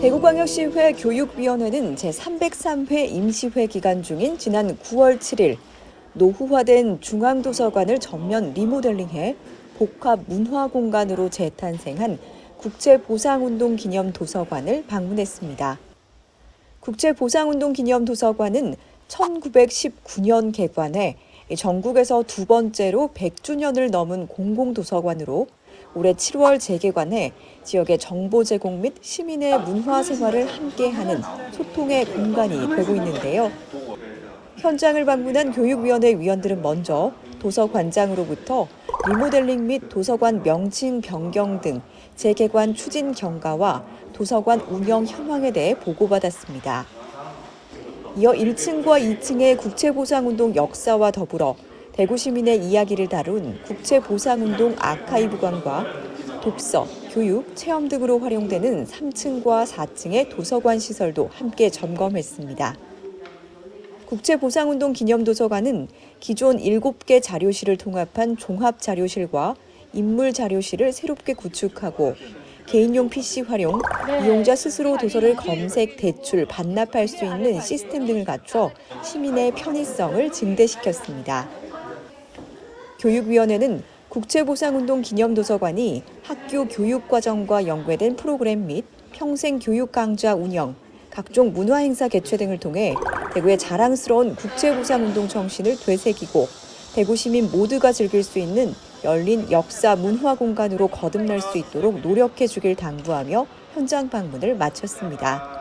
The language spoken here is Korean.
대구광역시회 교육위원회는 제303회 임시회 기간 중인 지난 9월 7일 노후화된 중앙도서관을 전면 리모델링해 복합 문화 공간으로 재탄생한 국제보상운동 기념 도서관을 방문했습니다. 국제보상운동 기념 도서관은 1919년 개관해 전국에서 두 번째로 100주년을 넘은 공공도서관으로 올해 7월 재개관해 지역의 정보 제공 및 시민의 문화 생활을 함께하는 소통의 공간이 되고 있는데요. 현장을 방문한 교육위원회 위원들은 먼저 도서관장으로부터 리모델링 및 도서관 명칭 변경 등 재개관 추진 경과와 도서관 운영 현황에 대해 보고받았습니다. 이어 1층과 2층의 국채보상운동 역사와 더불어 대구 시민의 이야기를 다룬 국채보상운동 아카이브관과 독서, 교육, 체험 등으로 활용되는 3층과 4층의 도서관 시설도 함께 점검했습니다. 국채보상운동 기념도서관은 기존 7개 자료실을 통합한 종합자료실과 인물 자료실을 새롭게 구축하고 개인용 PC 활용, 이용자 스스로 도서를 검색, 대출, 반납할 수 있는 시스템 등을 갖춰 시민의 편의성을 증대시켰습니다. 교육위원회는 국채보상운동 기념도서관이 학교 교육과정과 연계된 프로그램 및 평생교육 강좌 운영, 각종 문화행사 개최 등을 통해 대구의 자랑스러운 국채보상운동 정신을 되새기고 대구 시민 모두가 즐길 수 있는 열린 역사 문화 공간으로 거듭날 수 있도록 노력해 주길 당부하며 현장 방문을 마쳤습니다.